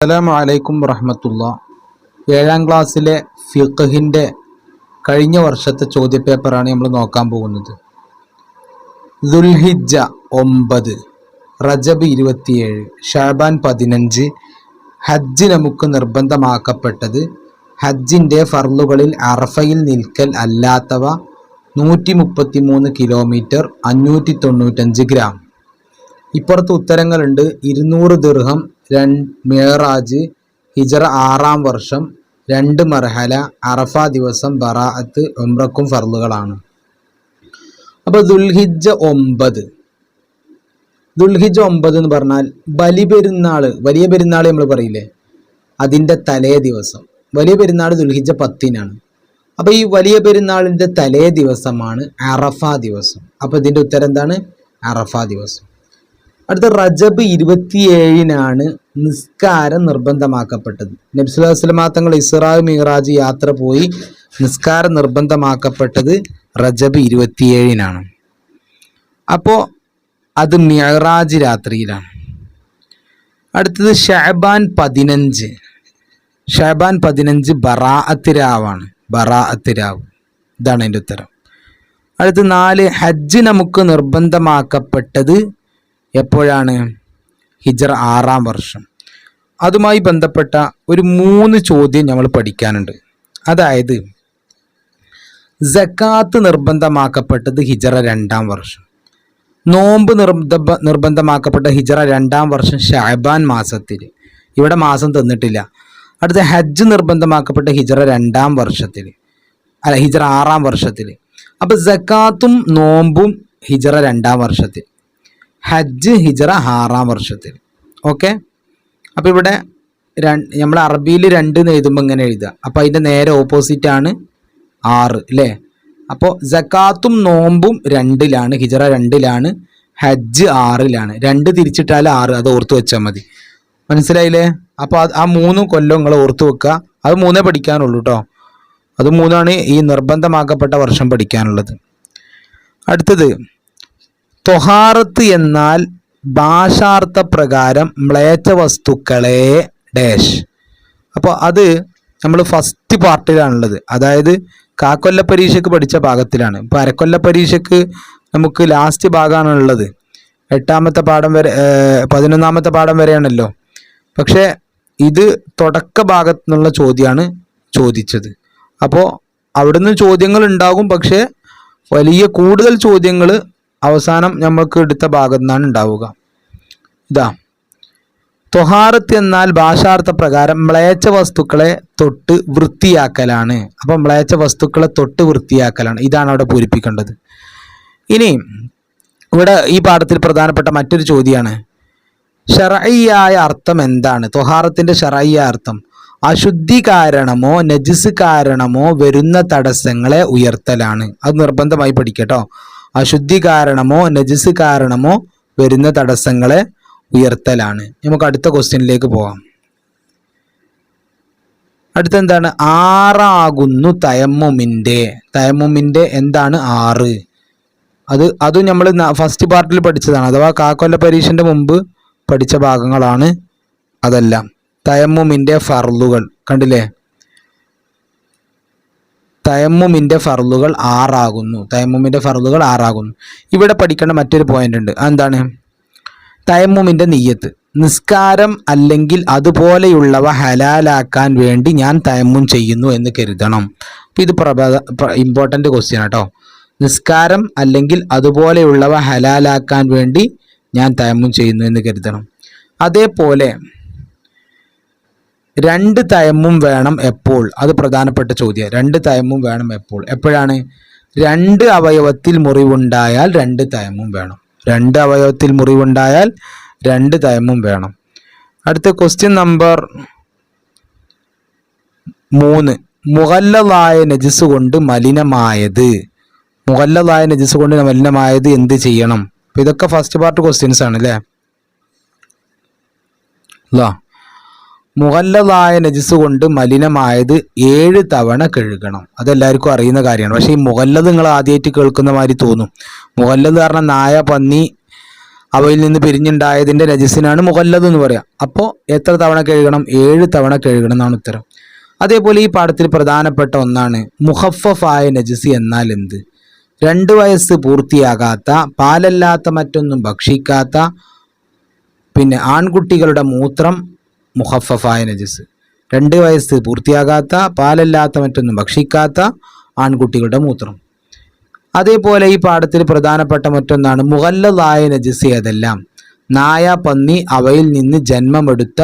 അസ്സലാമു അലൈക്കും വറഹമത്തുള്ള. ഏഴാം ക്ലാസ്സിലെ ഫിഖഹിന്റെ കഴിഞ്ഞ വർഷത്തെ ചോദ്യപേപ്പറാണ് നമ്മൾ നോക്കാൻ പോകുന്നത്. ദുൽഹിജ ഒമ്പത് റജബ് ഇരുപത്തിയേഴ് ഷാബാൻ പതിനഞ്ച് ഹജ്ജ് നമുക്ക് നിർബന്ധമാക്കപ്പെട്ടത് ഹജ്ജിന്റെ ഫർലുകളിൽ അറഫയിൽ നിൽക്കൽ അല്ലാത്തവ നൂറ്റി മുപ്പത്തി മൂന്ന് കിലോമീറ്റർ അഞ്ഞൂറ്റി തൊണ്ണൂറ്റഞ്ച് ഗ്രാം. ഇപ്പുറത്ത് ഉത്തരങ്ങളുണ്ട് ഇരുന്നൂറ് ദിർഹം രണ്ട് ഹിജറ ആറാം വർഷം രണ്ട് മർഹല അറഫ ദിവസം ബറാഅത്ത് ഉംറക്കും ഫർളുകളാണ് അപ്പോൾ ദുൽഹിജ്ജ ഒമ്പത്. ദുൽഹിജ്ജ ഒമ്പത് എന്ന് പറഞ്ഞാൽ ബലി പെരുന്നാൾ വലിയ പെരുന്നാൾ നമ്മൾ പറയില്ലേ? അതിന്റെ തലേ ദിവസം. വലിയ പെരുന്നാൾ ദുൽഹിജ്ജ പത്തിനാണ്. അപ്പോൾ ഈ വലിയ പെരുന്നാളിന്റെ തലേ ദിവസമാണ് അറഫ ദിവസം. അപ്പോൾ ഇതിന്റെ ഉത്തരം എന്താണ്? അറഫ ദിവസം. അടുത്ത റജബ് ഇരുപത്തിയേഴിനാണ് നിസ്കാരം നിർബന്ധമാക്കപ്പെട്ടത്. നബ്സുല്ലാ വസ്ലമാ തങ്ങൾ ഇസ്രാ മിഹ്റാജ് യാത്ര പോയി നിസ്കാരം നിർബന്ധമാക്കപ്പെട്ടത് റജബ് ഇരുപത്തിയേഴിനാണ്. അപ്പോൾ അത് മിഹ്റാജ് രാത്രിയിലാണ്. അടുത്തത് ഷഹബാൻ പതിനഞ്ച്. ഷഹബാൻ പതിനഞ്ച് ബറാ അത്തിരാവാണ് ബറാ അത്തിരാവ് ഇതാണ് എന്റെ ഉത്തരം. അടുത്ത നാല് ഹജ്ജ് നമുക്ക് നിർബന്ധമാക്കപ്പെട്ടത് എപ്പോഴാണ്? ഹിജർ ആറാം വർഷം. അതുമായി ബന്ധപ്പെട്ട ഒരു മൂന്ന് ചോദ്യം നമ്മൾ പഠിക്കാനുണ്ട്. അതായത് ജക്കാത്ത് നിർബന്ധമാക്കപ്പെട്ടത് ഹിജറ രണ്ടാം വർഷം. നോമ്പ് നിർബന്ധ നിർബന്ധമാക്കപ്പെട്ട ഹിജറ രണ്ടാം വർഷം ഷാബാൻ മാസത്തിൽ. ഇവിടെ മാസം തന്നിട്ടില്ല. അടുത്ത ഹജ്ജ് നിർബന്ധമാക്കപ്പെട്ട ഹിജറ രണ്ടാം വർഷത്തിൽ. അല്ല ഹിജറ ആറാം വർഷത്തിൽ. അപ്പോൾ ജക്കാത്തും നോമ്പും ഹിജറ രണ്ടാം വർഷത്തിൽ. ഹജ്ജ് ഹിജറ ആറാം വർഷത്തിൽ. ഓക്കെ? അപ്പോൾ ഇവിടെ നമ്മൾ അറബിയിൽ രണ്ട് എന്ന് എഴുതുമ്പോൾ ഇങ്ങനെ എഴുതുക. അപ്പോൾ അതിന്റെ നേരെ ഓപ്പോസിറ്റ് ആണ് ആറ് അല്ലേ അപ്പോൾ ജക്കാത്തും നോമ്പും രണ്ടിലാണ് ഹിജറ രണ്ടിലാണ് ഹജ്ജ് ആറിലാണ്. രണ്ട് തിരിച്ചിട്ടാൽ ആറ് അത് ഓർത്ത് വെച്ചാൽ മതി. മനസ്സിലായില്ലേ? അപ്പോൾ ആ മൂന്ന് കൊല്ലം നിങ്ങൾ ഓർത്ത് വെക്കുക. അത് മൂന്നേ പഠിക്കാനുള്ളൂ കേട്ടോ അത് മൂന്നാണ് ഈ നിർബന്ധമാക്കപ്പെട്ട വർഷം പഠിക്കാനുള്ളത്. അടുത്തത്. തൊഹാറത്ത് എന്നാൽ ഭാഷാർത്ഥ പ്രകാരം മ്ലേച്ഛ വസ്തുക്കളെ ഡാഷ്. അപ്പോൾ അത് നമ്മൾ ഫസ്റ്റ് പാർട്ടിലാണുള്ളത്. അതായത് കാക്കൊല്ല പരീക്ഷയ്ക്ക് പഠിച്ച ഭാഗത്തിലാണ്. ഇപ്പോൾ അരക്കൊല്ല പരീക്ഷയ്ക്ക് നമുക്ക് ലാസ്റ്റ് ഭാഗമാണുള്ളത്. എട്ടാമത്തെ പാഠം വരെ പതിനൊന്നാമത്തെ പാഠം വരെയാണല്ലോ. പക്ഷേ ഇത് തുടക്ക ഭാഗത്തു നിന്നുള്ള ചോദ്യമാണ് ചോദിച്ചത്. അപ്പോൾ അവിടുന്ന് ചോദ്യങ്ങൾ ഉണ്ടാകും പക്ഷേ വലിയ കൂടുതൽ ചോദ്യങ്ങൾ അവസാനം നമ്മൾക്ക് എടുത്ത ഭാഗത്തു നിന്നാണ് ഉണ്ടാവുക. ഇതാ. തൊഹാറത്ത് എന്നാൽ ഭാഷാർത്ഥ പ്രകാരം മ്ലേച്ച വസ്തുക്കളെ തൊട്ട് വൃത്തിയാക്കലാണ്. അപ്പം മ്ലേച്ച വസ്തുക്കളെ തൊട്ട് വൃത്തിയാക്കലാണ്. ഇതാണ് അവിടെ പൂരിപ്പിക്കേണ്ടത്. ഇനി ഇവിടെ ഈ പാഠത്തിൽ പ്രധാനപ്പെട്ട മറ്റൊരു ചോദ്യമാണ് ഷറയ്യായ അർത്ഥം എന്താണ്? തൊഹാറത്തിന്റെ ഷറയ്യ അർത്ഥം. അശുദ്ധി കാരണമോ നജിസ് കാരണമോ വരുന്ന തടസ്സങ്ങളെ ഉയർത്തലാണ്. അത് നിർബന്ധമായി പഠിക്കട്ടോ. അശുദ്ധി കാരണമോ നജിസ് കാരണമോ വരുന്ന തടസ്സങ്ങളെ ഉയർത്തലാണ്. നമുക്ക് അടുത്ത ക്വസ്റ്റ്യനിലേക്ക് പോകാം. അടുത്തെന്താണ്? ആറാകുന്നു തയമ്മുമിന്റെ. തയമ്മുമിന്റെ എന്താണ് ആറ്? അത് അതും നമ്മൾ ഫസ്റ്റ് പാർട്ടിൽ പഠിച്ചതാണ്. അഥവാ കാക്കൊല്ല പരീക്ഷന്റെ മുമ്പ് പഠിച്ച ഭാഗങ്ങളാണ് അതെല്ലാം. തയമ്മുമിന്റെ ഫർലുകൾ കണ്ടില്ലേ? തയമ്മുമിന്റെ ഫർളുകൾ ആറാകുന്നു. തയമ്മുമിന്റെ ഫർളുകൾ ആറാകുന്നു. ഇവിടെ പഠിക്കേണ്ട മറ്റൊരു പോയിന്റ് ഉണ്ട്. എന്താണ് തയമ്മുമിന്റെ നെയ്യത്ത്. നിസ്കാരം അല്ലെങ്കിൽ അതുപോലെയുള്ളവ ഹലാലാക്കാൻ വേണ്ടി ഞാൻ തയമ്മും ചെയ്യുന്നു എന്ന് കരുതണം. അപ്പോൾ ഇത് പ്രഭാത ഇമ്പോർട്ടന്റ് ക്വസ്റ്റ്യൻ കേട്ടോ നിസ്കാരം അല്ലെങ്കിൽ അതുപോലെയുള്ളവ ഹലാലാക്കാൻ വേണ്ടി ഞാൻ തയമ്മും ചെയ്യുന്നു എന്ന് കരുതണം. അതേപോലെ രണ്ട് തയമ്മും വേണം എപ്പോൾ? അത് പ്രധാനപ്പെട്ട ചോദ്യം. രണ്ട് തയമ്മും വേണം എപ്പോൾ? എപ്പോഴാണ്? രണ്ട് അവയവത്തിൽ മുറിവുണ്ടായാൽ രണ്ട് തയമ്മും വേണം. രണ്ട് അവയവത്തിൽ മുറിവുണ്ടായാൽ രണ്ട് തയമ്മും വേണം. അടുത്ത ക്വസ്റ്റ്യൻ നമ്പർ മൂന്ന്. മുഹല്ലതായ നജസ് കൊണ്ട് മലിനമായത്. മുഹല്ലതായ നജസ് കൊണ്ട് മലിനമായത് എന്ത് ചെയ്യണം? ഇതൊക്കെ ഫസ്റ്റ് പാർട്ട് ക്വസ്റ്റ്യൻസ് ആണ് അല്ലോ? മുഹല്ലതായ നജിസ് കൊണ്ട് മലിനമായത് ഏഴ് തവണ കഴുകണം. അതെല്ലാവർക്കും അറിയുന്ന കാര്യമാണ്. പക്ഷേ ഈ മുഹല്ലത് നിങ്ങൾ ആദ്യമായിട്ട് കേൾക്കുന്ന മാതിരി തോന്നും. മുഹല്ലത് കാരണം നായ പന്നി അവയിൽ നിന്ന് പിരിഞ്ഞുണ്ടായതിന്റെ നജിസിനാണ് മുഹല്ലത് എന്ന് പറയാം. അപ്പോൾ എത്ര തവണ കഴുകണം? ഏഴ് തവണ കഴുകണം എന്നാണ് ഉത്തരം. അതേപോലെ ഈ പാഠത്തിൽ പ്രധാനപ്പെട്ട ഒന്നാണ് മുഹഫഫായ നജിസ് എന്നാൽ എന്ത്? രണ്ട് വയസ്സ് പൂർത്തിയാകാത്ത പാലല്ലാത്ത മറ്റൊന്നും ഭക്ഷിക്കാത്ത പിന്നെ ആൺകുട്ടികളുടെ മൂത്രം മുഹഫഫായ നജസ്. രണ്ട് വയസ്സ് പൂർത്തിയാകാത്ത പാലല്ലാത്ത മറ്റൊന്നും ഭക്ഷിക്കാത്ത ആൺകുട്ടികളുടെ മൂത്രം. അതേപോലെ ഈ പാഠത്തിൽ പ്രധാനപ്പെട്ട മറ്റൊന്നാണ് മുഹല്ലതായ നജസ് ഏതെല്ലാം? നായ പന്നി അവയിൽ നിന്ന് ജന്മമെടുത്ത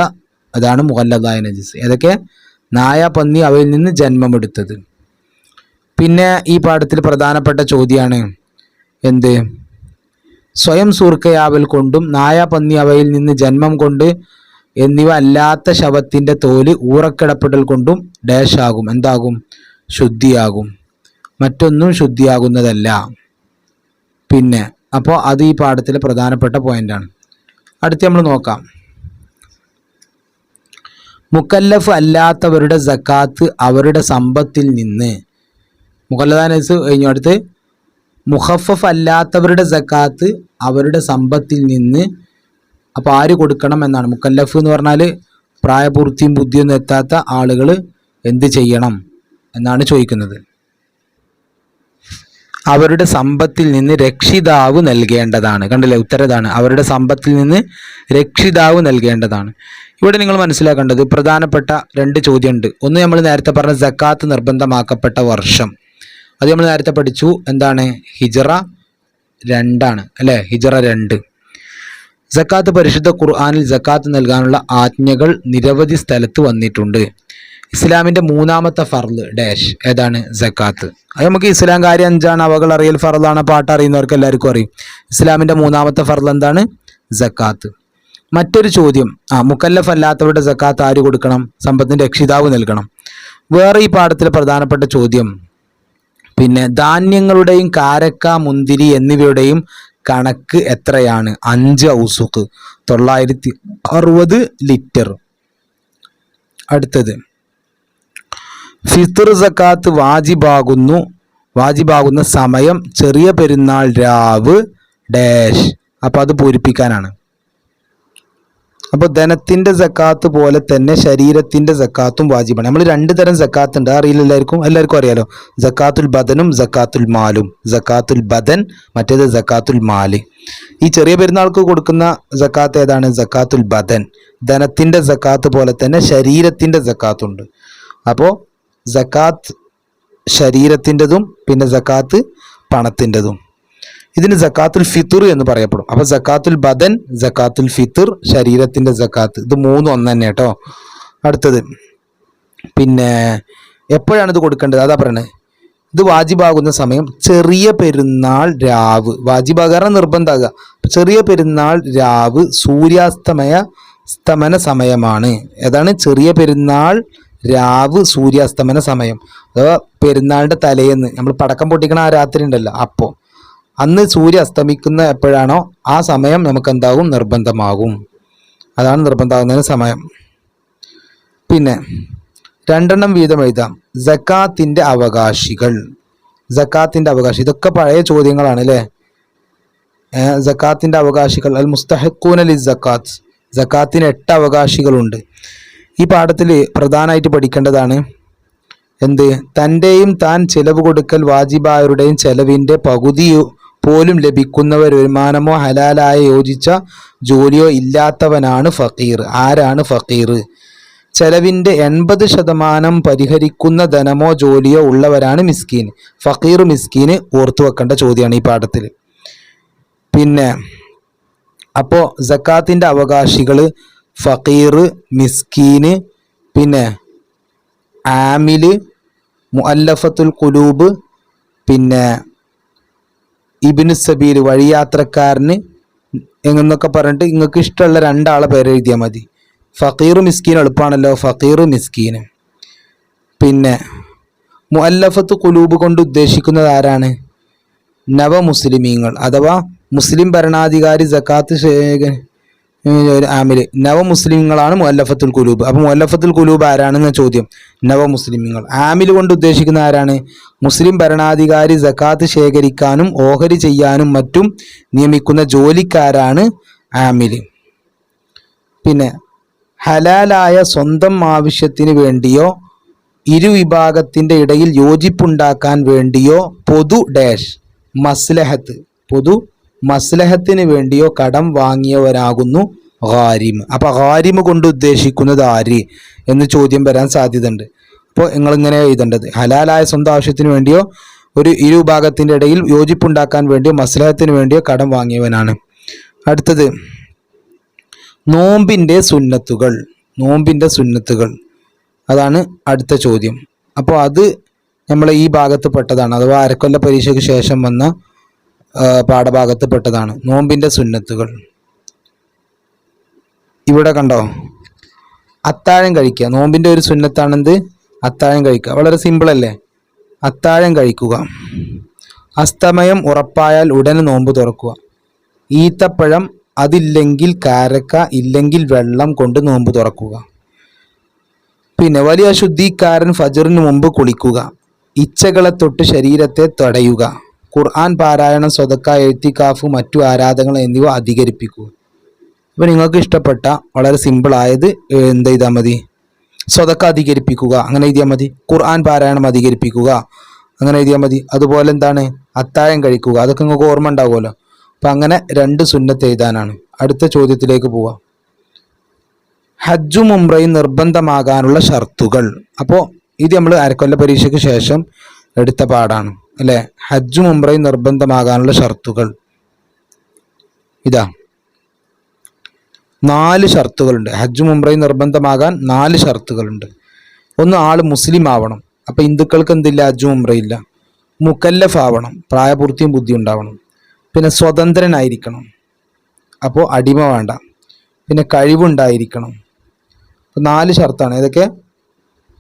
അതാണ് മുഹല്ലതായ നജസ്. ഏതൊക്കെ? നായ പന്നി അവയിൽ നിന്ന് ജന്മമെടുത്തത്. പിന്നെ ഈ പാഠത്തിൽ പ്രധാനപ്പെട്ട ചോദ്യമാണ് എന്ത്? സ്വയം സൂർക്കയാവൽ കൊണ്ടും നായ പന്നി അവയിൽ നിന്ന് ജന്മം കൊണ്ട് എന്നിവ അല്ലാത്ത ശവത്തിന്റെ തോൽ ഊറക്കിടപ്പെടൽ കൊണ്ടും ഡാഷ് ആകും. എന്താകും? ശുദ്ധിയാകും. മറ്റൊന്നും ശുദ്ധിയാകുന്നതല്ല. പിന്നെ അപ്പോൾ അത് ഈ പാഠത്തിലെ പ്രധാനപ്പെട്ട പോയിന്റാണ് അടുത്ത് നമ്മൾ നോക്കാം. മുക്കല്ലഫ് അല്ലാത്തവരുടെ സക്കാത്ത് അവരുടെ സമ്പത്തിൽ നിന്ന്. മുക്കല്ലദാനസ് കഴിഞ്ഞു. അടുത്ത് മുഹഫഫ് അല്ലാത്തവരുടെ സക്കാത്ത് അവരുടെ സമ്പത്തിൽ നിന്ന് അപ്പോൾ ആര് കൊടുക്കണം എന്നാണ്. മുക്കല്ലഫ് എന്ന് പറഞ്ഞാൽ പ്രായപൂർത്തിയും ബുദ്ധിയൊന്നും എത്താത്ത ആളുകൾ എന്ത് ചെയ്യണം എന്നാണ് ചോദിക്കുന്നത്. അവരുടെ സമ്പത്തിൽ നിന്ന് രക്ഷിതാവ് നൽകേണ്ടതാണ്. കണ്ടില്ലേ? ഉത്തരതാണ്. അവരുടെ സമ്പത്തിൽ നിന്ന് രക്ഷിതാവ് നൽകേണ്ടതാണ്. ഇവിടെ നിങ്ങൾ മനസ്സിലാക്കേണ്ടത് പ്രധാനപ്പെട്ട രണ്ട് ചോദ്യമുണ്ട്. ഒന്ന് നമ്മൾ നേരത്തെ പറഞ്ഞ ജക്കാത്ത് നിർബന്ധമാക്കപ്പെട്ട വർഷം. അത് നമ്മൾ നേരത്തെ പഠിച്ചു. എന്താണ്? ഹിജറ രണ്ടാണ്. അല്ലേ? ഹിജറ രണ്ട്. ജക്കാത്ത് പരിശുദ്ധ ഖുർആാനിൽ സക്കാത്ത് നൽകാനുള്ള ആജ്ഞകൾ നിരവധി സ്ഥലത്ത് വന്നിട്ടുണ്ട്. ഇസ്ലാമിന്റെ മൂന്നാമത്തെ ഫർൾ ഡാഷ് ഏതാണ്? സക്കാത്ത് അത് നമുക്ക് ഇസ്ലാം കാര്യം അഞ്ചാണ് അവകൾ അറിയൽ ഫർളാണ് പാട്ട് അറിയുന്നവർക്ക് എല്ലാവർക്കും അറിയും. ഇസ്ലാമിന്റെ മൂന്നാമത്തെ ഫർൾ എന്താണ്? സക്കാത്ത് മറ്റൊരു ചോദ്യം ആ മുക്കല്ലഫ് അല്ലാത്തവരുടെ ജക്കാത്ത് ആര് കൊടുക്കണം? സമ്പത്തിന്റെ രക്ഷിതാവ് നൽകണം. വേറെ ഈ പാഠത്തിലെ പ്രധാനപ്പെട്ട ചോദ്യം പിന്നെ ധാന്യങ്ങളുടെയും കാരക്ക മുന്തിരി എന്നിവയുടെയും കണക്ക് എത്രയാണ്? അഞ്ച് ഔസുക്ക് തൊള്ളായിരത്തി അറുപത് ലിറ്റർ. അടുത്തത്. ഫിത്തർ സക്കാത്ത് വാജിബാകുന്നു. വാജിബാകുന്ന സമയം ചെറിയ പെരുന്നാൾ രാവ് ഡാഷ്. അപ്പോൾ അത് പൂരിപ്പിക്കാനാണ്. അപ്പോൾ ധനത്തിന്റെ സക്കാത്ത് പോലെ തന്നെ ശരീരത്തിന്റെ സക്കാത്തും വാജിബാണ്. നമ്മൾ രണ്ട് തരം സക്കാത്ത് ഉണ്ട് അറിയില്ല എല്ലാവർക്കും എല്ലാവർക്കും അറിയാലോ. സക്കാത്തുൽ ബദനും സക്കാത്തുൽ മാലും. സക്കാത്തുൽ ബദൻ മറ്റേത് സക്കാത്തുൽ മാൽ. ഈ ചെറിയ പെരുന്നാൾക്ക് കൊടുക്കുന്ന സക്കാത്ത് ഏതാണ്? സക്കാത്തുൽ ബദൻ. ധനത്തിന്റെ സക്കാത്ത് പോലെ തന്നെ ശരീരത്തിന്റെ സക്കാത്തുണ്ട്. അപ്പോൾ സക്കാത്ത് ശരീരത്തിന്റെതും പിന്നെ സക്കാത്ത് പണത്തിന്റെതും. ഇതിന് ജക്കാത്തുൽ ഫിത്തുർ എന്ന് പറയപ്പെടും. അപ്പൊ ജക്കാത്തുൽ ബദൻ ജക്കാത്തുൽ ഫിത്തുർ ശരീരത്തിന്റെ ജക്കാത്ത് ഇത് മൂന്നും ഒന്ന് തന്നെ കേട്ടോ. അടുത്തത്. പിന്നെ എപ്പോഴാണ് ഇത് കൊടുക്കേണ്ടത്? അതാ പറയണേ. ഇത് വാജിബാകുന്ന സമയം ചെറിയ പെരുന്നാൾ രാവ്. വാജിബാകാറ നിർബന്ധമാകുക ചെറിയ പെരുന്നാൾ രാവ് സൂര്യാസ്തമയ സ്തമന സമയമാണ്. ഏതാണ്? ചെറിയ പെരുന്നാൾ രാവ് സൂര്യാസ്തമന സമയം. അഥവാ പെരുന്നാളിന്റെ തലേന്ന്. നമ്മൾ പടക്കം പൊട്ടിക്കണ ആ രാത്രി ഉണ്ടല്ലോ അപ്പോൾ അന്ന് സൂര്യ അസ്തമിക്കുന്ന എപ്പോഴാണോ ആ സമയം നമുക്ക് എന്താകും നിർബന്ധമാകും. അതാണ് നിർബന്ധമാകുന്നതിന് സമയം. പിന്നെ രണ്ടെണ്ണം വീതം എഴുതാം. ജക്കാത്തിന്റെ അവകാശികൾ. ജക്കാത്തിന്റെ അവകാശി. ഇതൊക്കെ പഴയ ചോദ്യങ്ങളാണ് അല്ലേ ജക്കാത്തിന്റെ അവകാശികൾ. അൽ മുസ്തഹക്കൂൻ അലി ജക്കാത്ത് ജക്കാത്തിന് എട്ട് അവകാശികളുണ്ട്. ഈ പാഠത്തിൽ പ്രധാനമായിട്ട് പഠിക്കേണ്ടതാണ് എന്ത്? തന്റെയും താൻ ചെലവ് കൊടുക്കൽ വാജിബായരുടെയും ചെലവിന്റെ പകുതി പോലും ലഭിക്കുന്ന വരുമാനമോ ഹലാലായ യോജിച്ച ജോലിയോ ഇല്ലാത്തവനാണ് ഫക്കീർ. ആരാണ് ഫക്കീർ? ചെലവിന്റെ എൺപത് ശതമാനം പരിഹരിക്കുന്ന ധനമോ ജോലിയോ ഉള്ളവരാണ് മിസ്കീൻ. ഫക്കീർ മിസ്കീന് ഓർത്തു വെക്കേണ്ട ചോദ്യമാണ് ഈ പാഠത്തിൽ. പിന്നെ അപ്പോൾ ജക്കാത്തിന്റെ അവകാശികൾ ഫക്കീർ മിസ്കീന് പിന്നെ ആമിൽ മുഅല്ലഫത്തുൽ കുലൂബ് പിന്നെ ഇബിന് സബീൽ വഴിയാത്രക്കാരന് എന്നൊക്കെ പറഞ്ഞിട്ട് നിങ്ങൾക്ക് ഇഷ്ടമുള്ള രണ്ടാളെ പേര് എഴുതിയാൽ മതി. ഫക്കീർ മിസ്കീൻ എളുപ്പമാണല്ലോ ഫക്കീർ മിസ്കീൻ. പിന്നെ മുഅല്ലഫത്ത് കുലൂബ് കൊണ്ട് ഉദ്ദേശിക്കുന്നത് ആരാണ്? നവമുസ്ലിമീങ്ങൾ അഥവാ മുസ്ലിം ഭരണാധികാരി ജക്കാത്ത് ശേഖ ഒരു ആമിൽ. നവ മുസ്ലിങ്ങളാണ് മുല്ലഫത്തുൽ കുലൂബ് അപ്പം മുല്ലഫത്തുൽ കുലൂബ് ആരാണെന്ന ചോദ്യം. നവ മുസ്ലിങ്ങൾ ആമിൽ കൊണ്ട് ഉദ്ദേശിക്കുന്ന ആരാണ്? മുസ്ലിം ഭരണാധികാരി സക്കാത്ത് ശേഖരിക്കാനും ഓഹരി ചെയ്യാനും മറ്റും നിയമിക്കുന്ന ജോലിക്കാരാണ് ആമിൽ. പിന്നെ ഹലാലായ സ്വന്തം ആവശ്യത്തിന് വേണ്ടിയോ ഇരുവിഭാഗത്തിന്റെ ഇടയിൽ യോജിപ്പുണ്ടാക്കാൻ വേണ്ടിയോ പൊതു ഡാഷ് മസ്ലഹത്ത്. പൊതു മസ്ലഹത്തിന് വേണ്ടിയോ കടം വാങ്ങിയവരാകുന്നു ഹാരിം അപ്പോൾ ഹാരിം കൊണ്ട് ഉദ്ദേശിക്കുന്നത് ആര് എന്ന് ചോദ്യം വരാൻ സാധ്യതയുണ്ട്. അപ്പോൾ നിങ്ങളിങ്ങനെ എഴുതേണ്ടത്. ഹലാലായ സ്വന്തം ആവശ്യത്തിന് വേണ്ടിയോ ഒരു ഇരുവിഭാഗത്തിന്റെ ഇടയിൽ യോജിപ്പുണ്ടാക്കാൻ വേണ്ടിയോ മസ്ലഹത്തിന് വേണ്ടിയോ കടം വാങ്ങിയവനാണ്. അടുത്തത് നോമ്പിന്റെ സുന്നത്തുകൾ. നോമ്പിന്റെ സുന്നത്തുകൾ. അതാണ് അടുത്ത ചോദ്യം. അപ്പോൾ അത് നമ്മൾ ഈ ഭാഗത്ത് പെട്ടതാണ്. അഥവാ അരക്കൊല്ല പരീക്ഷയ്ക്ക് ശേഷം വന്ന പാഠഭാഗത്ത് പെട്ടതാണ് നോമ്പിന്റെ സുന്നത്തുകൾ. ഇവിടെ കണ്ടോ? അത്താഴം കഴിക്കുക. നോമ്പിന്റെ ഒരു സുന്നത്താണെന്ത്? അത്താഴം കഴിക്കുക. വളരെ സിമ്പിൾ അല്ലേ? അത്താഴം കഴിക്കുക. അസ്തമയം ഉറപ്പായാൽ ഉടനെ നോമ്പ് തുറക്കുക. ഈത്തപ്പഴം അതില്ലെങ്കിൽ കാരക്ക ഇല്ലെങ്കിൽ വെള്ളം കൊണ്ട് നോമ്പ് തുറക്കുക. പിന്നെ വലിയ ശുദ്ധിക്കാരൻ ഫജറിന് മുമ്പ് കുളിക്കുക. ഇച്ഛകളെ തൊട്ട് ശരീരത്തെ തടയുക. ഖുർആൻ പാരായണം സ്വതക്ക എഴുത്തിക്കാഫ് മറ്റു ആരാധനകൾ എന്നിവ അധികരിപ്പിക്കുക. അപ്പോൾ നിങ്ങൾക്ക് ഇഷ്ടപ്പെട്ട വളരെ സിമ്പിളായത് എന്ത് ചെയ്താൽ മതി? സ്വതക്ക അധികരിപ്പിക്കുക. അങ്ങനെ എഴുതിയാൽ മതി. ഖുർആൻ പാരായണം അധികരിപ്പിക്കുക. അങ്ങനെ എഴുതിയാൽ മതി. അതുപോലെ എന്താണ്? അത്താഴം കഴിക്കുക. അതൊക്കെ നിങ്ങൾക്ക് ഓർമ്മ ഉണ്ടാവുമല്ലോ. അപ്പം അങ്ങനെ രണ്ട് സുന്നത്ത് എഴുതാനാണ്. അടുത്ത ചോദ്യത്തിലേക്ക് പോവാം. ഹജ്ജും ഉംറയും നിർബന്ധമാകാനുള്ള ഷർത്തുകൾ. അപ്പോൾ ഇത് നമ്മൾ അരക്കൊല്ല പരീക്ഷയ്ക്ക് ശേഷം എടുത്ത പാടാണ് അല്ലേ? ഹജ്ജും ഉംറയും നിർബന്ധമാകാനുള്ള ഷർത്തുകൾ. ഇതാ. നാല് ഷർത്തുകളുണ്ട്. ഹജ്ജും ഉംറയും നിർബന്ധമാകാൻ നാല് ഷർത്തുകളുണ്ട്. ഒന്ന് ആൾ മുസ്ലിം ആവണം. അപ്പോൾ ഹിന്ദുക്കൾക്ക് എന്തില്ല? ഹജ്ജും ഉംറയില്ല. മുക്കല്ലഫ് ആവണം പ്രായപൂർത്തിയും ബുദ്ധി ഉണ്ടാവണം. പിന്നെ സ്വതന്ത്രനായിരിക്കണം. അപ്പോൾ അടിമ വേണ്ട. പിന്നെ കഴിവുണ്ടായിരിക്കണം. നാല് ഷർത്താണ്. ഏതൊക്കെ?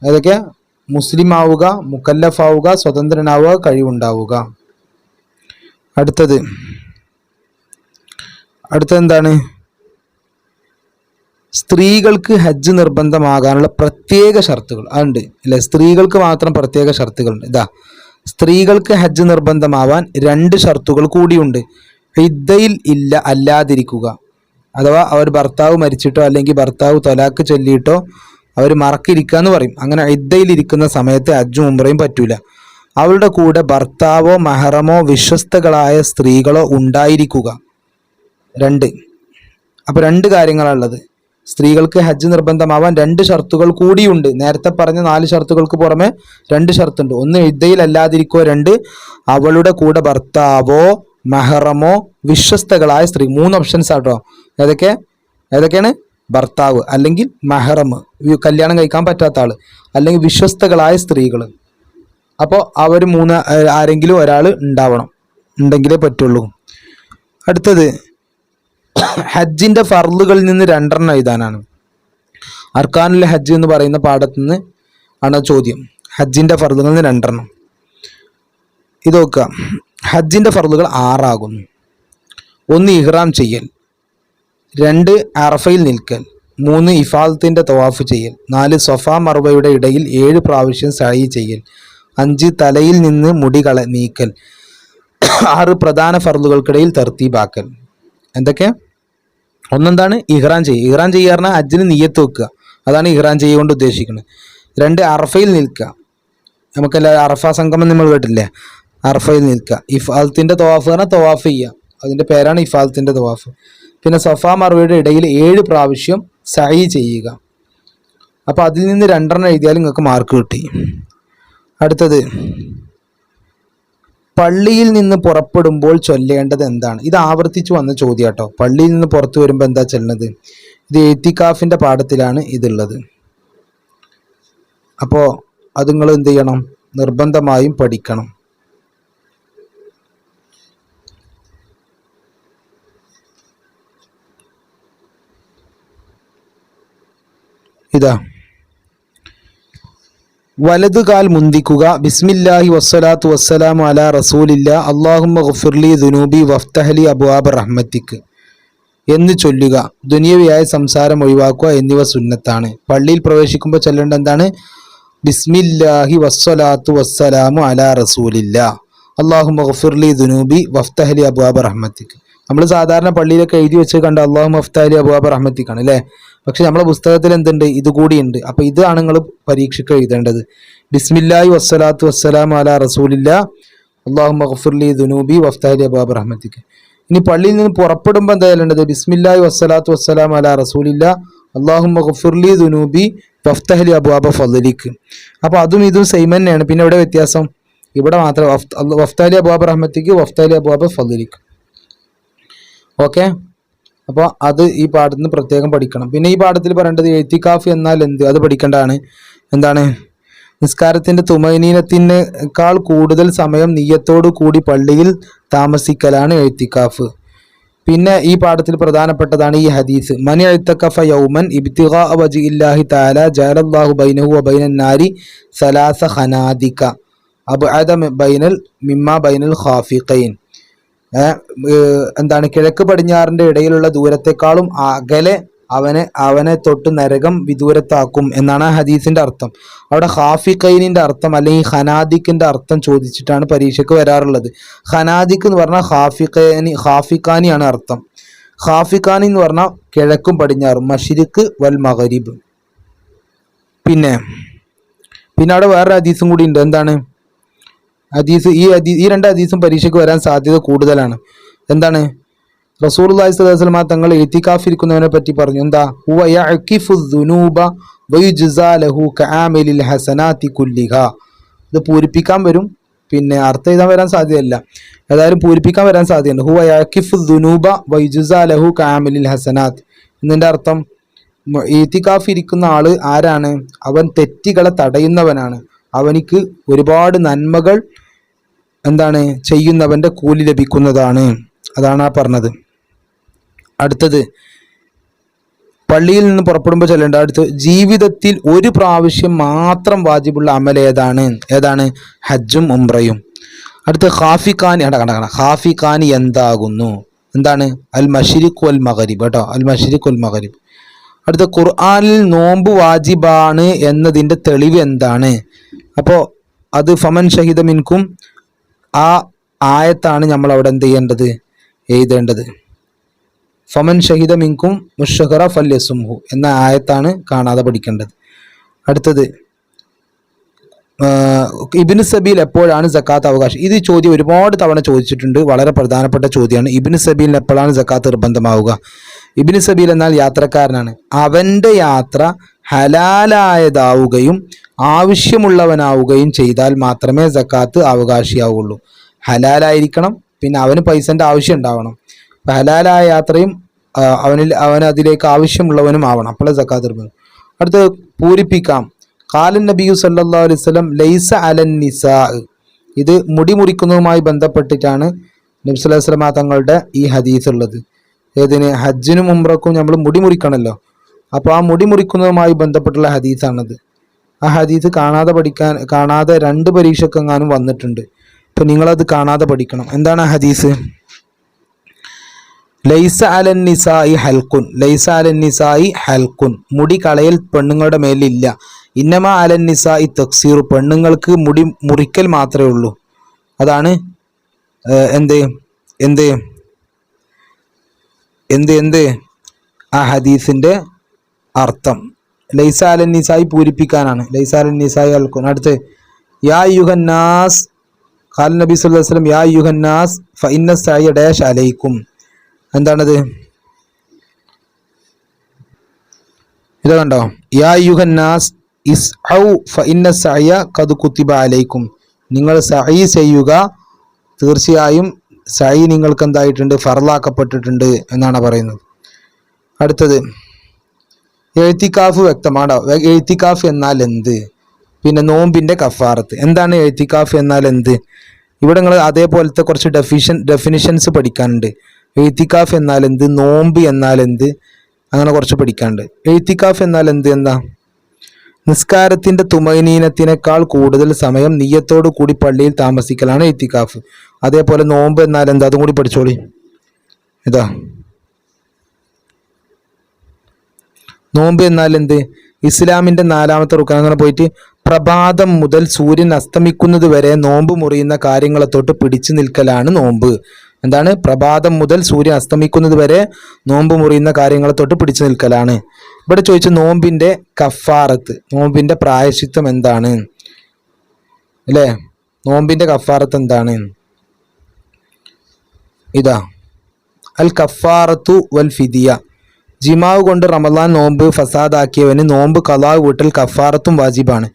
ഏതൊക്കെ? മുസ്ലിം ആവുക മുക്കല്ലഫ് സ്വതന്ത്രനാവുക കഴിവുണ്ടാവുക. അടുത്തത്. അടുത്തെന്താണ്? സ്ത്രീകൾക്ക് ഹജ്ജ് നിർബന്ധമാകാനുള്ള പ്രത്യേക ഷർത്തുകൾ. അതുണ്ട്. അല്ലെ? സ്ത്രീകൾക്ക് മാത്രം പ്രത്യേക ഷർത്തുകളുണ്ട്. ഇതാ. സ്ത്രീകൾക്ക് ഹജ്ജ് നിർബന്ധമാവാൻ രണ്ട് ഷർത്തുകൾ കൂടിയുണ്ട്. ഹിദ്ദയിൽ ഇല്ല അല്ലാതിരിക്കുക. അഥവാ അവർ ഭർത്താവ് മരിച്ചിട്ടോ അല്ലെങ്കിൽ ഭർത്താവ് തൊലാക്ക് ചൊല്ലിയിട്ടോ അവർ മറക്കിരിക്കുക എന്ന് പറയും. അങ്ങനെ ഇദ്ദയിലിരിക്കുന്ന സമയത്ത് ഹജ്ജും ഉംറയും പറ്റൂല. അവളുടെ കൂടെ ഭർത്താവോ മെഹറമോ വിശ്വസ്തകളായ സ്ത്രീകളോ ഉണ്ടായിരിക്കുക. രണ്ട്. അപ്പോൾ രണ്ട് കാര്യങ്ങളാണുള്ളത്. സ്ത്രീകൾക്ക് ഹജ്ജ് നിർബന്ധമാവാൻ രണ്ട് ഷർത്തുകൾ കൂടിയുണ്ട്. നേരത്തെ പറഞ്ഞ നാല് ഷർത്തുകൾക്ക് പുറമെ രണ്ട് ഷർത്തുണ്ട്. ഒന്ന് ഇദ്ദയിൽ അല്ലാതിരിക്കുക രണ്ട് അവളുടെ കൂടെ ഭർത്താവോ മെഹറമോ വിശ്വസ്തകളായ സ്ത്രീ. മൂന്ന് ഓപ്ഷൻസ് ആട്ടോ ഏതൊക്കെ? ഏതൊക്കെയാണ്? ഭർത്താവ് അല്ലെങ്കിൽ മെഹറം കല്യാണം കഴിക്കാൻ പറ്റാത്ത ആൾ അല്ലെങ്കിൽ വിശ്വസ്തകളായ സ്ത്രീകൾ അപ്പോൾ അവർ മൂന്ന് ആരെങ്കിലും ഒരാൾ ഉണ്ടാവണം. ഉണ്ടെങ്കിലേ പറ്റുള്ളൂ. അടുത്തത് ഹജ്ജിന്റെ ഫർളുകളിൽ നിന്ന് രണ്ടെണ്ണം എഴുതാനാണ്. അർക്കാനുൽ ഹജ്ജ് എന്ന് പറയുന്ന പാഠത്തിൽ നിന്ന് ആണ് ചോദ്യം. ഹജ്ജിന്റെ ഫർളുകളിൽ നിന്ന് രണ്ടെണ്ണം. ഇത് നോക്കുക. ഹജ്ജിന്റെ ഫർളുകൾ ആറാകുന്നു. ഒന്ന് ഇഹ്റാം ചെയ്യൽ. രണ്ട് അറഫയിൽ നിൽക്കൽ മൂന്ന് ഇഫാദത്തിന്റെ തവാഫ് ചെയ്യൽ നാല് സൊഫ മർവയുടെ ഇടയിൽ ഏഴ് പ്രാവശ്യം സഴി ചെയ്യൽ അഞ്ച് തലയിൽ നിന്ന് മുടി കള നീക്കൽ ആറ് പ്രധാന ഫർദുകൾക്കിടയിൽ തർത്തീബാക്കൽ. എന്തൊക്കെ? ഒന്നെന്താണ്? ഇഹ്റാൻ ചെയ്യുക ഇഹ്റാൻ ചെയ്യുക പറഞ്ഞാൽ ഹജ്ജിന് നീയത്ത് വെക്കുക. അതാണ് ഇഹ്റാൻ ചെയ്യുകൊണ്ട് ഉദ്ദേശിക്കുന്നത്. രണ്ട് അറഫയിൽ നിൽക്കുക. നമുക്കല്ല അറഫ സംഗമം നമ്മൾ കേട്ടില്ലേ അറഫയിൽ നിൽക്കുക. ഇഫാൽത്തിന്റെ തവാഫ് പറഞ്ഞാൽ തവാഫ് ചെയ്യുക. അതിന്റെ പേരാണ് ഇഫാൽത്തിന്റെ തവാഫ്. പിന്നെ സഫ മറുവയുടെ ഇടയിൽ ഏഴ് പ്രാവശ്യം സഹി ചെയ്യുക. അപ്പോൾ അതിൽ നിന്ന് രണ്ടെണ്ണം എഴുതിയാൽ നിങ്ങൾക്ക് മാർക്ക് കിട്ടി. അടുത്തത് പള്ളിയിൽ നിന്ന് പുറപ്പെടുമ്പോൾ ചൊല്ലേണ്ടത് എന്താണ്? ഇത് ആവർത്തിച്ചു വന്ന ചോദ്യം കേട്ടോ പള്ളിയിൽ നിന്ന് പുറത്തു വരുമ്പോൾ എന്താ ചെല്ലുന്നത്? ഇത് എത്തിക്കാഫിന്റെ പാഠത്തിലാണ് ഇതുള്ളത്. അപ്പോൾ അത് നിങ്ങൾ എന്ത് ചെയ്യണം? നിർബന്ധമായും പഠിക്കണം. ഇതാ. വലതു കാൽ മുന്തിക്കുക. ബിസ്മില്ലാഹി വസ്സലാത്തു വസ്സലാം അല റസൂലില്ല. അള്ളാഹുമ്മ ഗുഫിർലി ദുനൂബി വഫ്തഹലി അബുവാബ് റഹ്മത്തിക്ക്. എന്ന് ചൊല്ലുക. ദുനിയവിയായ സംസാരം ഒഴിവാക്കുക എന്നിവ സുന്നത്താണ്. പള്ളിയിൽ പ്രവേശിക്കുമ്പോൾ ചൊല്ലേണ്ട എന്താണ്? ബിസ്മില്ലാഹി വസ്സലാത്തു വസ്സലാമു അല റസൂലില്ല. അള്ളാഹു മഗ്ഫിർലി ദുനൂബി വഫ്തഹലി അബുവാബ് റഹ്മത്തിക്ക്. നമ്മൾ സാധാരണ പള്ളിയിലൊക്കെ എഴുതി വെച്ച് കണ്ട അള്ളാഹു മഫ്താലി അബുവാബ് റഹ്മത്തിക്കാണ് അല്ലേ? പക്ഷെ നമ്മളെ പുസ്തകത്തിൽ എന്തുണ്ട്? ഇത് ഉണ്ട്. അപ്പൊ ഇതാണ് നിങ്ങൾ പരീക്ഷയ്ക്ക് എഴുതേണ്ടത്. ബിസ്മില്ലാഹി വസ്സലാത്തു വസ്സലാം അല റസൂലില്ല. അള്ളാഹു മഹഫുർലി ദുനൂബി വഫ്താലി അബാബ് റഹ്മത്തിക്ക്. ഇനി പള്ളിയിൽ നിന്ന് പുറപ്പെടുമ്പോൾ എന്താ ചെയ്യേണ്ടത്? ബിസ്മില്ലാഹി വസ്സലാത്തു വസ്സലാം അല റസൂലില്ല. അള്ളാഹു മഹഫുർലി ദുനൂബി വഫ്തഹലി അബുവാബ ഫലിക്ക് അപ്പോൾ അതും ഇതും സെയിം തന്നെയാണ്. പിന്നെ ഇവിടെ വ്യത്യാസം? ഇവിടെ മാത്രം. വഫ്താലി അബുവാബ റഹ്മത്തിക്ക് വഫ്താലി അബുവാബ ഫലിക്ക് ഓക്കെ? അപ്പോൾ അത് ഈ പാഠത്തിൽ നിന്ന് പ്രത്യേകം പഠിക്കണം. പിന്നെ ഈ പാഠത്തിൽ പറയേണ്ടത് എഴുത്തിക്കാഫ് എന്നാൽ എന്ത്? അത് പഠിക്കേണ്ടതാണ്. എന്താണ്? നിസ്കാരത്തിന്റെ തുമനീനത്തിനേക്കാൾ കൂടുതൽ സമയം നീയത്തോടു കൂടി പള്ളിയിൽ താമസിക്കലാണ് എഴുത്തിക്കാഫ്. പിന്നെ ഈ പാഠത്തിൽ പ്രധാനപ്പെട്ടതാണ് ഈ ഹദീസ്. മനി എഴുത്തക്കഫ യൗമൻ ഇബ്തിഗാ വജിഇല്ലാഹി തആല ജഅലല്ലാഹു ബൈനഹു വബൈനൻ സലാസ ഖനാദിക. അബ്അദ മി- ബൈനൽ മിമ്മ ബൈനൽ ഖാഫിഖൈൻ. എന്താണ് കിഴക്ക് പടിഞ്ഞാറിന്റെ ഇടയിലുള്ള ദൂരത്തെക്കാളും അകലെ അവനെ അവനെ തൊട്ട് നരകം വിദൂരത്താക്കും എന്നാണ് ഹദീസിന്റെ അർത്ഥം. അവിടെ ഹാഫിഖൈനിന്റെ അർത്ഥം അല്ലെങ്കിൽ ഖനാദിക്കിന്റെ അർത്ഥം ചോദിച്ചിട്ടാണ് പരീക്ഷയ്ക്ക് വരാറുള്ളത്. ഹനാദിക്ക് എന്ന് പറഞ്ഞാൽ ഹാഫിഖൈനി ഹാഫിഖാനിയാണ് അർത്ഥം. ഹാഫിഖാനി എന്ന് പറഞ്ഞാൽ കിഴക്കും പടിഞ്ഞാറും മഷിരിക്ക് വൽ മഹരീബ് പിന്നെ പിന്നെ അവിടെ വേറെ ഹദീസും കൂടി ഉണ്ട്. എന്താണ്? ഹദീസ് ഈ ഈ രണ്ട് ഹദീസും പരീക്ഷയ്ക്ക് വരാൻ സാധ്യത കൂടുതലാണ്. എന്താണ്? റസൂൽ അള്ളാഹിസ്ലാം തങ്ങൾ എത്തിക്കാഫിരിക്കുന്നവനെ പറ്റി പറഞ്ഞു. എന്താ? ഇത് പൂരിപ്പിക്കാൻ വരും. പിന്നെ അർത്ഥം എഴുതാൻ വരാൻ സാധ്യതയല്ല. ഏതായാലും പൂരിപ്പിക്കാൻ വരാൻ സാധ്യതയുണ്ട്. ഹുവ യഅ്കിഫു ദുനൂബ വയുജ്സാ ലഹു കആമിലിൽ ഹസനാത്ത്. എന്നതിന്റെ അർത്ഥം ഈത്തിക്കാഫ് ഇരിക്കുന്ന ആരാണ്? അവൻ തെറ്റുകളെ തടയുന്നവനാണ്. അവനിക്ക് ഒരുപാട് നന്മകൾ എന്താണ്? ചെയ്യുന്നവന്റെ കൂലി ലഭിക്കുന്നതാണ്. അതാണ് ആ പറഞ്ഞത്. അടുത്തത് പള്ളിയിൽ നിന്ന് പുറപ്പെടുമ്പോൾ ചെല്ലേണ്ട. അടുത്ത് ജീവിതത്തിൽ ഒരു പ്രാവശ്യം മാത്രം വാജിബുള്ള അമൽ ഏതാണ്? ഏതാണ്? ഹജ്ജും ഉംറയും. അടുത്ത് ഹാഫി ഖാൻ കണ്ട കണ്ട കണ്ട. ഖാൻ എന്താകുന്നു? എന്താണ്? അൽ മഷിരിഖ് ഉൽ മഗരിബ് കേട്ടോ. അൽ മഷിരിഖ് ഉൽ മഗരിബ്. അടുത്ത ഖുർആാനിൽ നോമ്പ് വാജിബാണ് എന്നതിന്റെ തെളിവ് എന്താണ്? അപ്പോൾ അത് ഫമൻ ഷഹിദ മിൻകും ആ ആയത്താണ് നമ്മൾ അവിടെ എന്ത് ചെയ്യേണ്ടത്? എഴുതേണ്ടത്. ഫമൻ ഷഹിദ മിങ്കും മുഷഹറ ഫല്യസുംഹു എന്ന ആയത്താണ് കാണാതെ പഠിക്കേണ്ടത്. അടുത്തത് ഇബിന് സബീൽ എപ്പോഴാണ് സക്കാത്ത് അവകാശം? ഇത് ചോദ്യം ഒരുപാട് തവണ ചോദിച്ചിട്ടുണ്ട്. വളരെ പ്രധാനപ്പെട്ട ചോദ്യമാണ്. ഇബിന് സബീലിന് എപ്പോഴാണ് ജക്കാത്ത് നിർബന്ധമാവുക? ഇബിന് സബീൽ എന്നാൽ യാത്രക്കാരനാണ്. അവന്റെ യാത്ര ഹലാലായതാവുകയും ആവശ്യമുള്ളവനാവുകയും ചെയ്താൽ മാത്രമേ ജക്കാത്ത് അവകാശിയാവുള്ളൂ. ഹലാലായിരിക്കണം പിന്നെ അവന് പൈസന്റെ ആവശ്യം ഉണ്ടാവണം. അപ്പം ഹലാലായ യാത്രയും അവനിൽ അവൻ അതിലേക്ക് ആവശ്യമുള്ളവനും ആവണം. അപ്പോഴേ ജക്കാത്ത് നിർബന്ധം. അടുത്ത് പൂരിപ്പിക്കാം. കാലൻ നബിയു സല്ലാ അലൈഹി സ്വലം ലൈസ അലൻ നിസാ. ഇത് മുടി മുറിക്കുന്നതുമായി ബന്ധപ്പെട്ടിട്ടാണ് നബി അലൈഹി വസല്ലമ തങ്ങളുടെ ഈ ഹദീസ് ഉള്ളത്. ഏതിന്? ഹജ്ജിനും ഉംറക്കും നമ്മൾ മുടി മുറിക്കണമല്ലോ അപ്പോൾ ആ മുടി മുറിക്കുന്നതുമായി ബന്ധപ്പെട്ടുള്ള ഹദീസാണത്. ആ ഹദീസ് കാണാതെ പഠിക്കാൻ കാണാതെ രണ്ട് പരീക്ഷക്കെങ്ങാനും വന്നിട്ടുണ്ട്. അപ്പോൾ നിങ്ങളത് കാണാതെ പഠിക്കണം. എന്താണ് ആ ഹദീസ്? ലൈസ അലൻ നിസായി ഹൽക്കുൻ ലൈസ അലൻ നിസായി ഹൽക്കുൻ മുടി കളയൽ പെണ്ണുങ്ങളുടെ മേലില്ല. ഇന്നമ അലൻ നിസായി തക്സീർ പെണ്ണുങ്ങൾക്ക് മുടി മുറിക്കൽ മാത്രമേ ഉള്ളൂ. അതാണ് എന്ത് എന്ത് എന്ത് എന്ത്? ആ ഹദീസിന്റെ അർത്ഥം. ലൈസ അലൻ നിസായി പൂരിപ്പിക്കാനാണ്. ലൈസ അലൻ നിസായി ഹൽക്കുൻ അടുത്ത് യാ യുഹന്നാസ് ഖാൽ നബി അലൈഹി വസല്ലം യാ യുഹന്നാസ് ഫഇന്ന സായ ഡാഷ് അലൈക്കും. എന്താണത്? ഇത് കണ്ടോ? യാ യുഹന്നാസ് ഇസ് ഔ ഫ ഫഇന്ന സഅയ ഖദ് കുത്തിബ അലൈക്കും. നിങ്ങൾ സഹി ചെയ്യുക. തീർച്ചയായും സഹി നിങ്ങൾക്ക് എന്തായിട്ടുണ്ട്? ഫർലാക്കപ്പെട്ടിട്ടുണ്ട് എന്നാണ് പറയുന്നത്. അടുത്തത് എഴുത്തിക്കാഫ് വ്യക്തമാണോ? എഴുത്തിക്കാഫ് എന്നാൽ എന്ത്? പിന്നെ നോമ്പിന്റെ കഫാറത്ത്. എന്താണ് എഴുത്തിക്കാഫ് എന്നാൽ എന്ത്? ഇവിടെ നിങ്ങൾ അതേപോലത്തെ കുറച്ച് ഡെഫിഷൻ ഡെഫിനിഷൻസ് പഠിക്കാനുണ്ട്. എഴുത്തിക്കാഫ് എന്നാൽ എന്ത്? നോമ്പ് എന്നാൽ എന്ത്? അങ്ങനെ കുറച്ച് പഠിക്കാനുണ്ട്. എഴുത്തിക്കാഫ് എന്നാൽ എന്ത് എന്താ? നിസ്കാരത്തിന്റെ തുമൈനീനത്തിനേക്കാൾ കൂടുതൽ സമയം നീയത്തോടു കൂടി പള്ളിയിൽ താമസിക്കലാണ് ഇത്തിക്കാഫ് അതേപോലെ നോമ്പ് എന്നാൽ എന്താ? അതും കൂടി പഠിച്ചോളി. ഇതാ. നോമ്പ് എന്നാൽ എന്ത്? ഇസ്ലാമിന്റെ നാലാമത്തെ റുക്കാൻ അങ്ങനെ പോയിട്ട് പ്രഭാതം മുതൽ സൂര്യൻ അസ്തമിക്കുന്നത് വരെ നോമ്പ് മുറിയുന്ന കാര്യങ്ങളെ തൊട്ട് പിടിച്ചു നിൽക്കലാണ് നോമ്പ്. എന്താണ്? പ്രഭാതം മുതൽ സൂര്യൻ അസ്തമിക്കുന്നത് വരെ നോമ്പ് മുറിയുന്ന കാര്യങ്ങളെ തൊട്ട് പിടിച്ചു നിൽക്കലാണ്. ഇവിടെ ചോദിച്ച നോമ്പിന്റെ കഫാറത്ത് നോമ്പിന്റെ പ്രായശിത്വം എന്താണ്? അല്ലേ? നോമ്പിന്റെ കഫാറത്ത് എന്താണ്? ഇതാ. അൽ കഫാറത്തു വൽ ഫിദിയ. ജിമാവ് കൊണ്ട് റമദാൻ നോമ്പ് ഫസാദാക്കിയവന് നോമ്പ് കലാവ് വീട്ടൽ കഫാറത്തും വാജിബാണ്.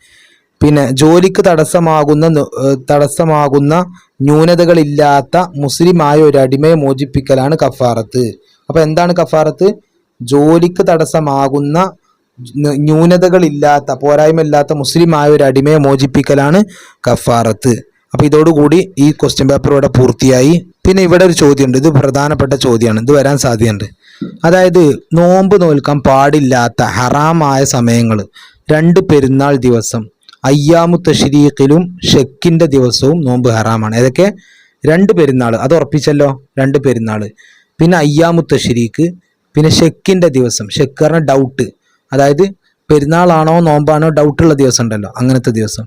പിന്നെ ജോലിക്ക് തടസ്സമാകുന്ന തടസ്സമാകുന്ന ന്യൂനതകളില്ലാത്ത മുസ്ലിമായ ഒരു അടിമയെ മോചിപ്പിക്കലാണ് കഫാറത്ത്. അപ്പോൾ എന്താണ് കഫാറത്ത്? ജോലിക്ക് തടസ്സമാകുന്ന ന്യൂ- ന്യൂനതകളില്ലാത്ത പോരായ്മയില്ലാത്ത മുസ്ലിമായ ഒരു അടിമയെ മോചിപ്പിക്കലാണ് കഫാറത്ത്. അപ്പൊ ഇതോടുകൂടി ഈ ക്വസ്റ്റ്യൻ പേപ്പർ ഇവിടെ പൂർത്തിയായി. പിന്നെ ഇവിടെ ഒരു ചോദ്യമുണ്ട്. ഇത് പ്രധാനപ്പെട്ട ചോദ്യമാണ്. ഇത് വരാൻ സാധ്യതയുണ്ട്. അതായത് നോമ്പ് നോൽക്കാൻ പാടില്ലാത്ത ഹറാമായ സമയങ്ങൾ രണ്ട് പെരുന്നാൾ ദിവസം. അയ്യാമു തഷരീഖിലും ഷെക്കിന്റെ ദിവസവും നോമ്പ് ഹറാമാണ്. ഏതൊക്കെ? രണ്ട് പെരുന്നാൾ അത് ഉറപ്പിച്ചല്ലോ? രണ്ട് പെരുന്നാൾ പിന്നെ അയ്യാമു തഷരീഖ് പിന്നെ ഷെക്കിന്റെ ദിവസം. ഷെക്ക് പറഞ്ഞ ഡൗട്ട് അതായത് പെരുന്നാളാണോ നോമ്പാണോ ഡൗട്ടുള്ള ദിവസം ഉണ്ടല്ലോ അങ്ങനത്തെ ദിവസം.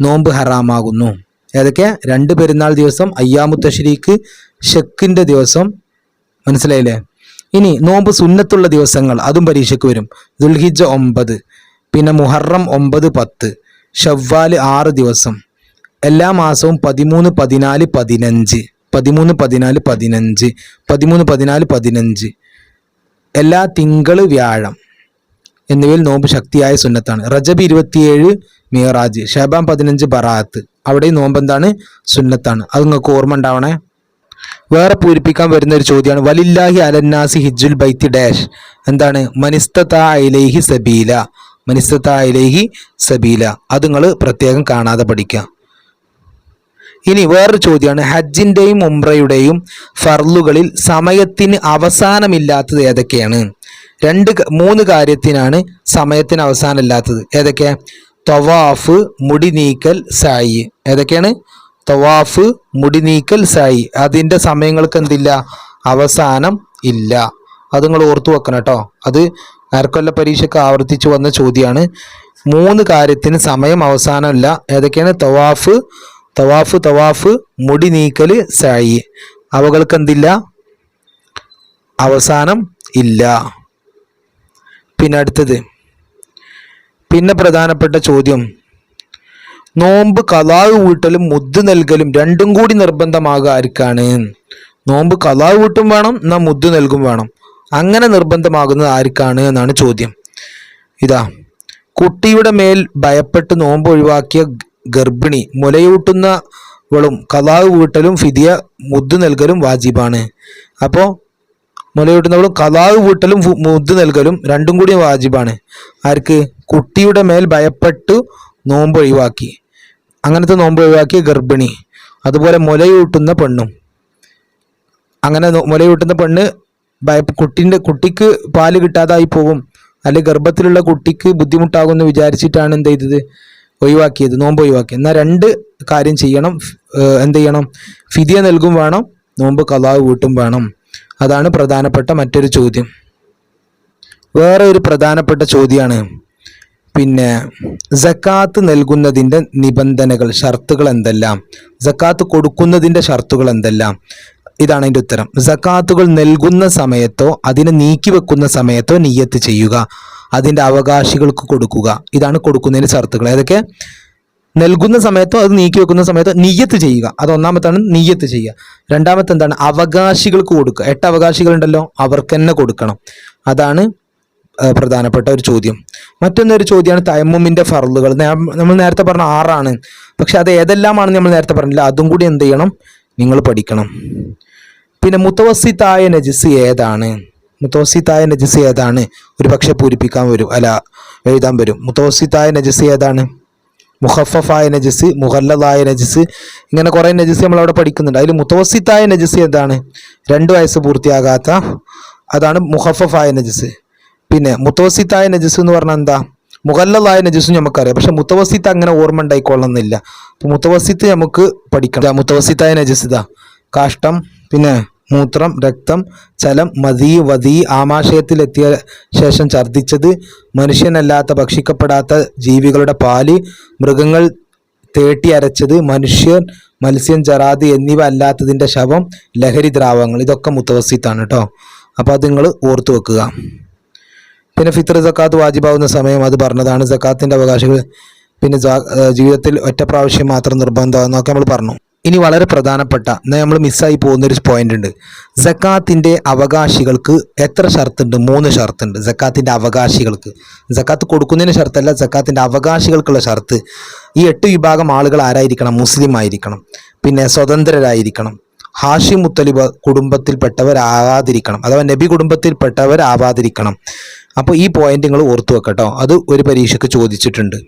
നോമ്പ് ഹറാമാകുന്നു. ഏതൊക്കെ? രണ്ട് പെരുന്നാൾ ദിവസം അയ്യാമുത്തശ്ശേരിക്ക് ഷെക്കിന്റെ ദിവസം. മനസ്സിലായില്ലേ? ഇനി നോമ്പ് സുന്നത്തുള്ള ദിവസങ്ങൾ അതും പരീക്ഷയ്ക്ക് വരും. ദുൽഹിജ ഒമ്പത് പിന്നെ മുഹറം ഒമ്പത് പത്ത് ഷവ്വാൽ ആറ് ദിവസം. എല്ലാ മാസവും പതിമൂന്ന് പതിനാല് പതിനഞ്ച് പതിമൂന്ന് പതിനാല് പതിനഞ്ച് പതിമൂന്ന് പതിനാല് പതിനഞ്ച്. എല്ലാ തിങ്കൾ വ്യാഴം എന്നിവയിൽ നോമ്പ് ശക്തിയായ സുന്നത്താണ്. റജബ് ഇരുപത്തിയേഴ് മിയറാജ് ഷേബാം പതിനഞ്ച് ബറാത്ത്. അവിടെ നോമ്പ് എന്താണ് സുന്നത്താണ്. അത് നിങ്ങൾക്ക് ഓർമ്മ ഉണ്ടാവണേ? വേറെ പൂരിപ്പിക്കാൻ വരുന്ന ഒരു ചോദ്യമാണ്. വലില്ലാഹി അലന്നാസി ഹിജുൽ ബൈത്തി ഡാഷ്. എന്താണ്? മനിസ്തയിലേഹി സബീല. മനിസ്തയിലേഹി സബീല. അത് നിങ്ങൾ പ്രത്യേകം കാണാതെ പഠിക്കുക. ഇനി വേറൊരു ചോദ്യമാണ്. ഹജ്ജിന്റെയും ഉംറയുടെയും ഫർലുകളിൽ സമയത്തിന് അവസാനമില്ലാത്തത് ഏതൊക്കെയാണ്? രണ്ട് മൂന്ന് കാര്യത്തിനാണ് സമയത്തിന് അവസാനമില്ലാത്തത്. ഏതൊക്കെ? തവാഫ് മുടി നീക്കൽ സായി. ഏതൊക്കെയാണ്? തവാഫ് മുടി നീക്കൽ സായി. അതിന്റെ സമയങ്ങൾക്ക് എന്തില്ല? അവസാനം ഇല്ല. അത് നിങ്ങൾ ഓർത്തു വെക്കണം കേട്ടോ. അത് അരക്കൊല്ല പരീക്ഷയ്ക്ക് ആവർത്തിച്ചു വന്ന ചോദ്യമാണ്. മൂന്ന് കാര്യത്തിന് സമയം അവസാനമില്ല. ഏതൊക്കെയാണ്? തവാഫ് തവാഫ് തവാഫ് മുടി നീക്കൽ സായി അവകൾക്ക് എന്തില്ല അവസാനം ഇല്ല. പിന്നെ അടുത്തത്. പിന്നെ പ്രധാനപ്പെട്ട ചോദ്യം. നോമ്പ് കലാവ് വീട്ടലും മുദ്ദ് നൽകലും രണ്ടും കൂടി നിർബന്ധമാകുക ആർക്കാണ്? നോമ്പ് കലാവ് വീട്ടും വേണം എന്നാ മുദ്ദ് നൽകും വേണം. അങ്ങനെ നിർബന്ധമാകുന്നത് ആർക്കാണ് എന്നാണ് ചോദ്യം. ഇതാ. കുട്ടിയുടെ മേൽ ഭയപ്പെട്ട് നോമ്പ് ഒഴിവാക്കിയ ഗർഭിണി. മുലയൂട്ടുന്നവളും കലാവ് വീട്ടലും ഫിദിയ മുദ്ദ് നൽകലും വാജിബാണ്. അപ്പോൾ മുലയൂട്ടുന്നവളും കലാവ് വീട്ടലും മുദ്ദ് നൽകലും രണ്ടും കൂടി വാജിബാണ്. ആർക്ക്? കുട്ടിയുടെ മേൽ ഭയപ്പെട്ടു നോമ്പ് ഒഴിവാക്കി അങ്ങനത്തെ നോമ്പ് ഒഴിവാക്കിയ ഗർഭിണി. അതുപോലെ മുലയൂട്ടുന്ന പെണ്ണും. അങ്ങനെ മുലയൂട്ടുന്ന പെണ്ണ് ഭയ കുട്ടിന്റെ കുട്ടിക്ക് പാൽ കിട്ടാതായി പോകും അല്ലെങ്കിൽ ഗർഭത്തിലുള്ള കുട്ടിക്ക് ബുദ്ധിമുട്ടാകുമെന്ന് വിചാരിച്ചിട്ടാണ് എന്ത് ചെയ്തത്? ഒഴിവാക്കിയത് നോമ്പ് ഒഴിവാക്കി. എന്നാൽ രണ്ട് കാര്യം ചെയ്യണം എന്ത് ചെയ്യണം? ഫിദിയ നൽകും വേണം നോമ്പ് കലാവ് വീട്ടും വേണം. അതാണ് പ്രധാനപ്പെട്ട മറ്റൊരു ചോദ്യം. വേറെ ഒരു പ്രധാനപ്പെട്ട ചോദ്യമാണ് പിന്നെ ജക്കാത്ത് നൽകുന്നതിന്റെ നിബന്ധനകൾ ഷർത്തുകൾ എന്തെല്ലാം? ജക്കാത്ത് കൊടുക്കുന്നതിന്റെ ഷർത്തുകൾ എന്തെല്ലാം? ഇതാണ് അതിന്റെ ഉത്തരം. ജക്കാത്തുകൾ നൽകുന്ന സമയത്തോ അതിനെ നീക്കി വെക്കുന്ന സമയത്തോ നിയ്യത്ത് ചെയ്യുക. അതിന്റെ അവകാശികൾക്ക് കൊടുക്കുക. ഇതാണ് കൊടുക്കുന്നതിന്റെ ഷർത്തുകൾ. ഏതൊക്കെ? നൽകുന്ന സമയത്തോ അത് നീക്കി വെക്കുന്ന സമയത്തോ നിയ്യത്ത് ചെയ്യുക. അത് ഒന്നാമത്താണ് നിയ്യത്ത് ചെയ്യുക. രണ്ടാമത്തെ എന്താണ്? അവകാശികൾക്ക് കൊടുക്കുക. എട്ട് അവകാശികളുണ്ടല്ലോ അവർക്ക് തന്നെ കൊടുക്കണം. അതാണ് പ്രധാനപ്പെട്ട ഒരു ചോദ്യം. മറ്റൊന്നൊരു ചോദ്യമാണ് തയമ്മുമിന്റെ ഫറലുകൾ നമ്മൾ നേരത്തെ പറഞ്ഞ ആറാണ്. പക്ഷെ അത് ഏതെല്ലാമാണ് നമ്മൾ നേരത്തെ പറഞ്ഞില്ല. അതും കൂടി എന്ത് ചെയ്യണം? നിങ്ങൾ പഠിക്കണം. പിന്നെ മുത്തവസിത്തായ നജിസ് ഏതാണ്? മുത്തവസിത്തായ നജസ് ഏതാണ്? ഒരു പക്ഷെ പൂരിപ്പിക്കാൻ വരും. അല്ല എഴുതാൻ വരും. മുത്തോസിത്തായ നജസ് ഏതാണ്? മുഹഫഫായ നജസ് മുഹല്ലതായ നജസ് ഇങ്ങനെ കുറേ നജസ് നമ്മൾ അവിടെ പഠിക്കുന്നുണ്ട്. അതിൽ മുത്തോസിത്തായ നജസ് ഏതാണ്? രണ്ട് വയസ്സ് പൂർത്തിയാകാത്ത അതാണ് മുഹഫഫായ നജസ്. പിന്നെ മുത്തോസിത്തായ നജസ് എന്ന് പറഞ്ഞാൽ എന്താ? മുഹല്ലതായ നജസ് നമുക്കറിയാം. പക്ഷെ മുത്തവസിത്ത് അങ്ങനെ ഓർമ്മ ഉണ്ടായിക്കൊള്ളുന്നില്ല അപ്പൊ മുത്തവസിത്ത് നമുക്ക് പഠിക്കണം. മുത്തവസിത്തായ നജസ് ഇതാ. കാഷ്ടം പിന്നെ മൂത്രം രക്തം ചലം മതി വതി ആമാശയത്തിലെത്തിയ ശേഷം ഛർദ്ദിച്ചത് മനുഷ്യനല്ലാത്ത ഭക്ഷിക്കപ്പെടാത്ത ജീവികളുടെ പാൽ മൃഗങ്ങൾ തേട്ടി അരച്ചത് മനുഷ്യൻ മത്സ്യം ജറാദ് എന്നിവ അല്ലാത്തതിന്റെ ശവം ലഹരി ദ്രാവങ്ങൾ ഇതൊക്കെ മുത്തവസിത്താണ് കേട്ടോ അപ്പോൾ അത് നിങ്ങൾ ഓർത്തു വെക്കുക. പിന്നെ ഫിത്ര സക്കാത്ത് വാജിബാവുന്ന സമയം അത് പറഞ്ഞതാണ്. സക്കാത്തിന്റെ അവകാശികൾ പിന്നെ ജീവിതത്തിൽ ഒറ്റ പ്രാവശ്യം മാത്രം നിർബന്ധമാണെന്നൊക്കെ നമ്മൾ പറഞ്ഞു. ഇനി വളരെ പ്രധാനപ്പെട്ട നമ്മൾ മിസ്സായി പോകുന്ന ഒരു പോയിന്റ് ഉണ്ട്. സക്കാത്തിന്റെ അവകാശികൾക്ക് എത്ര ഷർത്തുണ്ട്? മൂന്ന് ഷർത്തുണ്ട്. സക്കാത്തിന്റെ അവകാശികൾക്ക്. സക്കാത്ത് കൊടുക്കുന്നതിന് ഷർത്തല്ല സക്കാത്തിന്റെ അവകാശികൾക്കുള്ള ഷർത്ത്. ഈ എട്ട് വിഭാഗം ആളുകൾ ആരായിരിക്കണം? മുസ്ലിം ആയിരിക്കണം. പിന്നെ സ്വതന്ത്രരായിരിക്കണം. ഹാഷി മുത്തലിബ കുടുംബത്തിൽപ്പെട്ടവരാകാതിരിക്കണം അഥവാ നബി കുടുംബത്തിൽപ്പെട്ടവരാവാതിരിക്കണം. അപ്പോൾ ഈ പോയിന്റ് നിങ്ങൾ ഓർത്തു വെക്കട്ടോ അത് ഒരു പരീക്ഷയ്ക്ക് ചോദിച്ചിട്ടുണ്ട്.